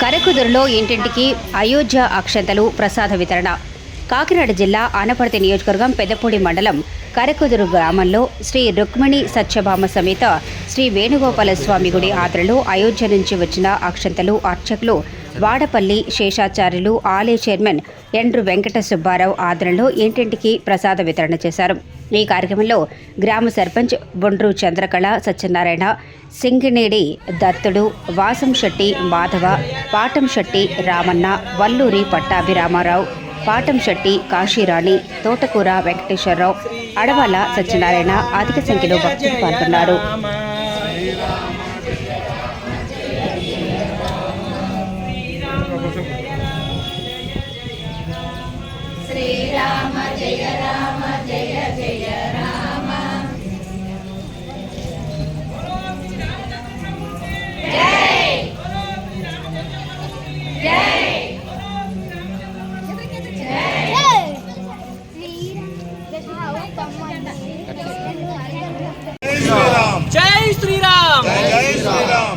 కరకుదురులో ఇంటింటికి అయోధ్య అక్షంతలు ప్రసాద వితరణ. కాకినాడ జిల్లా ఆనపర్తి నియోజకవర్గం పెద్దపూడి మండలం కరకుదురు గ్రామంలో శ్రీ రుక్మిణి సత్యభామ సమేత శ్రీ వేణుగోపాల స్వామి గుడి ఆదరణలో అయోధ్య నుంచి వచ్చిన అక్షంతలు అర్చకులు వాడపల్లి శేషాచార్యులు ఆలయ చైర్మన్ ఎండ్రు వెంకట సుబ్బారావు ఆదరణలో ఇంటింటికి ప్రసాద వితరణ చేశారు. ఈ కార్యక్రమంలో గ్రామ సర్పంచ్ బొండ్రు చంద్రకళ సత్యనారాయణ సింగినేడి దత్తుడు వాసం శెట్టి మాధవ పాటం శెట్టి రామన్న వల్లూరి పట్టాభిరామారావు పాటం శెట్టి కాశీరాణి తోటకూర వెంకటేశ్వరరావు అడవాల సత్యనారాయణ అధిక సంఖ్యలో భక్తులు పాల్గొన్నారు. జై శ్రీరామ్.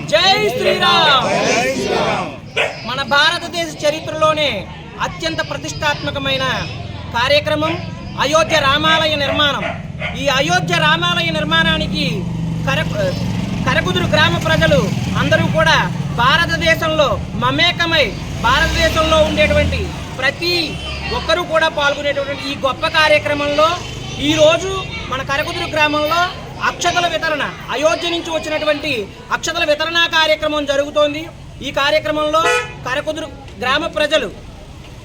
జై శ్రీరామ్. మన భారతదేశ చరిత్రలోనే అత్యంత ప్రతిష్టాత్మకమైన కార్యక్రమం అయోధ్య రామాలయ నిర్మాణం. ఈ అయోధ్య రామాలయ నిర్మాణానికి కర కరకుదురు గ్రామ ప్రజలు అందరూ కూడా భారతదేశంలో మమేకమై భారతదేశంలో ఉండేటువంటి ప్రతి ఒక్కరూ కూడా పాల్గొనేటటువంటి ఈ గొప్ప కార్యక్రమంలో ఈరోజు మన కరకుదురు గ్రామంలో అక్షతల వితరణ అయోధ్య నుంచి వచ్చినటువంటి అక్షతల వితరణ కార్యక్రమం జరుగుతోంది. ఈ కార్యక్రమంలో కరకుదురు గ్రామ ప్రజలు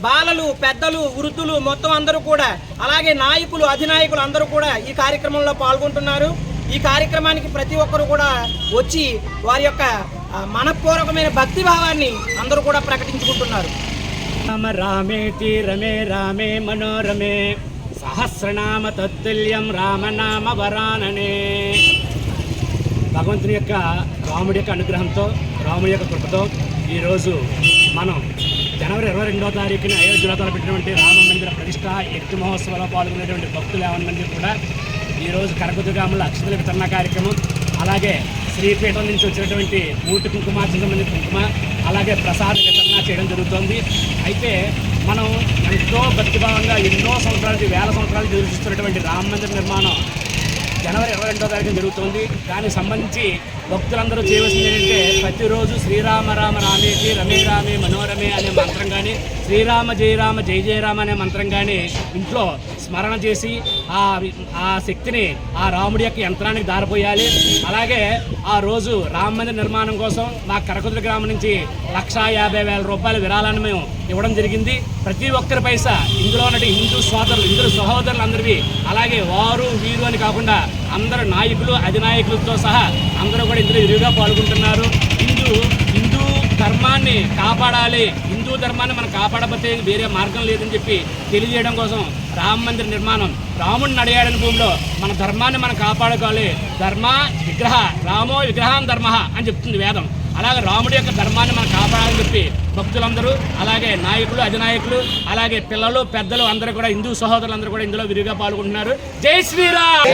బాలలు పెద్దలు వృద్ధులు మొత్తం అందరూ కూడా అలాగే నాయకులు అధినాయకులు అందరూ కూడా ఈ కార్యక్రమంలో పాల్గొంటున్నారు. ఈ కార్యక్రమానికి ప్రతి ఒక్కరు కూడా వచ్చి వారి యొక్క మనపూర్వకమైన భక్తి భావాన్ని అందరూ కూడా ప్రకటించుకుంటున్నారు. రామ రామేతి రమే రామే మనోరమే సహస్రనామ తత్తుల్యం రామనామ వరాననే. భగవంతుని యొక్క రాముడి యొక్క అనుగ్రహంతో రాముడి యొక్క కృపతో ఈరోజు మనం జనవరి ఇరవై రెండవ తారీఖున అయోధ్యలో తలపెట్టినటువంటి రామ మందిర ప్రతిష్ట యజ్ఞ మహోత్సవంలో పాల్గొనేటువంటి భక్తులు యావన్ మంది కూడా ఈరోజు కరకుదు గ్రామంలో అక్షతల వితరణ కార్యక్రమం అలాగే శ్రీపీఠం నుంచి వచ్చినటువంటి మూటి కుంకుమ మంది కుంకుమ అలాగే ప్రసాద వితరణ చేయడం జరుగుతోంది. అయితే మనం ఎంతో ప్రతిభావంగా ఎన్నో సంవత్సరాలకి వేల సంవత్సరాలు చూస్తున్నటువంటి రామ మందిర నిర్మాణం జనవరి ఇరవై రెండో తారీఖు జరుగుతుంది. దానికి సంబంధించి భక్తులందరూ చేయవలసింది ఏంటంటే ప్రతిరోజు శ్రీరామ రామ రామేతి రమే రామే మనోరమే అనే మంత్రం కానీ శ్రీరామ జయరామ జయ జయరామ అనే మంత్రం కానీ ఇంట్లో స్మరణ చేసి ఆ ఆ శక్తిని ఆ రాముడి యొక్క యంత్రానికి దారిపోయాలి. అలాగే ఆ రోజు రామ మందిర నిర్మాణం కోసం మా కరకుదుల గ్రామం నుంచి లక్షా యాభై వేల రూపాయల విరాళాన్ని మేము ఇవ్వడం జరిగింది. ప్రతి ఒక్కరి పైసా ఇందులో ఉన్నటువంటి హిందూ సోదరులు హిందూ సహోదరులు అందరివి అలాగే వారు వీరు అని కాకుండా అందరు నాయకులు అధినాయకులతో సహా అందరూ కూడా ఇందులో విరివిగా పాల్గొంటున్నారు. హిందూ హిందూ ధర్మాన్ని కాపాడాలి. హిందూ ధర్మాన్ని మనం కాపాడకపోతే వేరే మార్గం లేదని చెప్పి తెలియజేయడం కోసం రామ మందిర నిర్మాణం రాముడిని నడియాడని భూమిలో మన ధర్మాన్ని మనం కాపాడుకోవాలి. ధర్మ విగ్రహ రామో విగ్రహం ధర్మ అని చెప్తుంది వేదం. అలాగే రాముడి యొక్క ధర్మాన్ని మనం కాపాడాలని చెప్పి భక్తులందరూ అలాగే నాయకులు అధినాయకులు అలాగే పిల్లలు పెద్దలు అందరూ కూడా హిందూ సహోదరులందరూ కూడా ఇందులో విరిగా పాల్గొంటున్నారు. జై శ్రీరామ్!